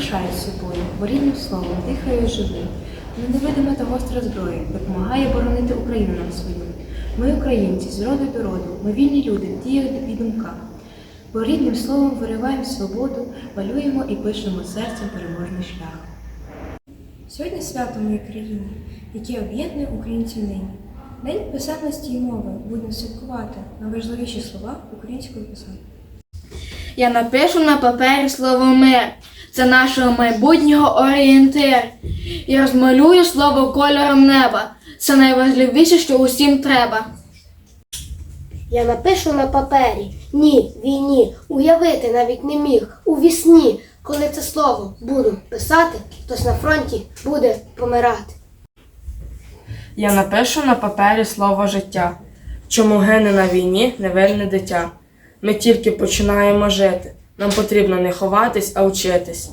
собою, бо рідним словом дихаю живу. Но невидима та гостра зброя допомагає боронити Україну нам свою. Ми українці з роду до роду, ми вільні люди діях і думках. Бо рідним словом вириваємо свободу, малюємо і пишемо серцем переможний шлях. Сьогодні свято моїй країні, яке об'єднує українців нині. День писемності і мови будемо святкувати найважливіші слова української писати. Я напишу на папері слово мир. Це нашого майбутнього орієнтир. Я розмалюю слово кольором неба. Це найважливіше, що усім треба. Я напишу на папері ні, війні, уявити навіть не міг у вісні, коли це слово буду писати, хтось на фронті буде помирати. Я напишу на папері слово життя, чому гине на війні невинне дитя. Ми тільки починаємо жити. Нам потрібно не ховатись, а вчитись.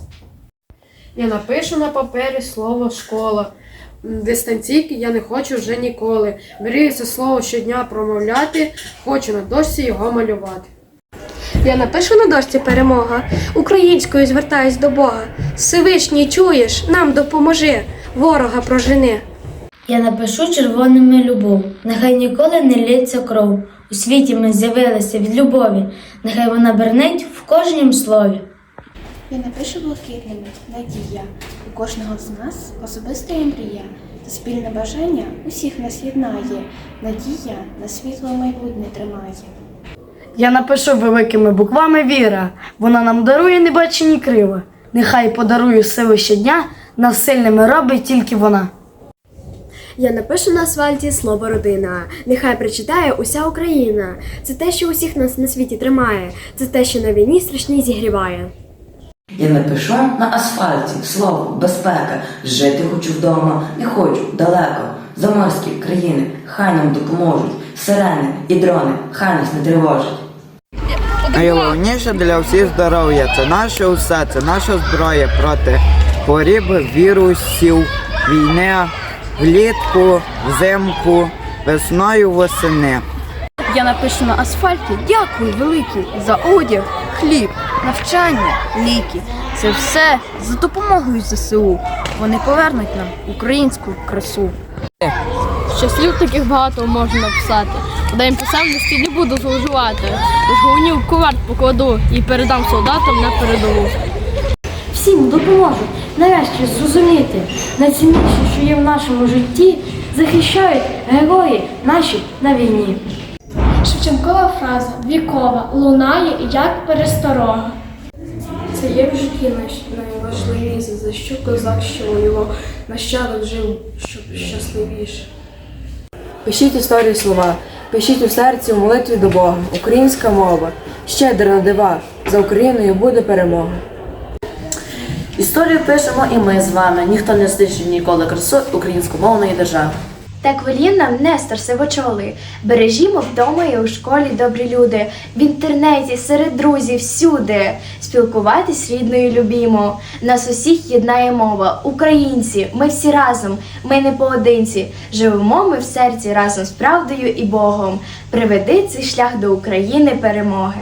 Я напишу на папері слово школа. Дистанційки я не хочу вже ніколи. Мрію це слово щодня промовляти, хочу на дошці його малювати. Я напишу на дошці перемога. Українською звертаюсь до Бога. Всевишній чуєш, нам допоможи, ворога прожени. Я напишу червоними любов, нехай ніколи не лється кров. У світі ми з'явилися від любові, нехай вона бернить в кожнім слові. Я напишу блакитними надія. У кожного з нас особиста є мрія. Та спільне бажання усіх нас єднає. Надія на світло майбутнє тримає. Я напишу великими буквами віра. Вона нам дарує небачені крила. Нехай подарує сили щодня, нас сильними робить тільки вона. Я напишу на асфальті слово родина. Нехай прочитає уся Україна. Це те, що усіх нас на світі тримає. Це те, що на війні страшній зігріває. Я напишу на асфальті слово безпека. Жити хочу вдома, не хочу далеко. Заморські країни хай нам допоможуть. Сирени і дрони хай нас не тривожать. Найголовніше для всіх здоров'я це наше усе, це наша зброя проти хворіб, вірусів, війни, влітку, взимку, весною восени. Я напишу на асфальті дякую великий за одяг, хліб, навчання, ліки. Це все за допомогою ЗСУ. Вони повернуть нам українську красу. Ще слів таких багато можна написати. День писемності не буду зловживати. Тож головні в куварт покладу і передам солдатам на передову. Всім допоможуть нарешті зрозуміти найцінніше, що є в нашому житті, захищають герої наші на війні. Шевченкова фраза вікова лунає як пересторога. Це є в житті найважливіше, за що козак, що воював, нащадок жив, щоб щасливіше. Пишіть історії слова, пишіть у серці у молитві до Бога. Українська мова, щедра на дива. За Україною буде перемога. Історію пишемо і ми з вами. Ніхто не знищить ніколи красу українськомовної держави. Так волів нам Нестор Сивочолий. Бережімо вдома і у школі добрі люди, в інтернеті, серед друзів, всюди. Спілкуватись рідною любімо. Нас усіх єднає мова. Українці, ми всі разом, ми не поодинці. Живемо ми в серці разом з правдою і Богом. Приведи цей шлях до України перемоги.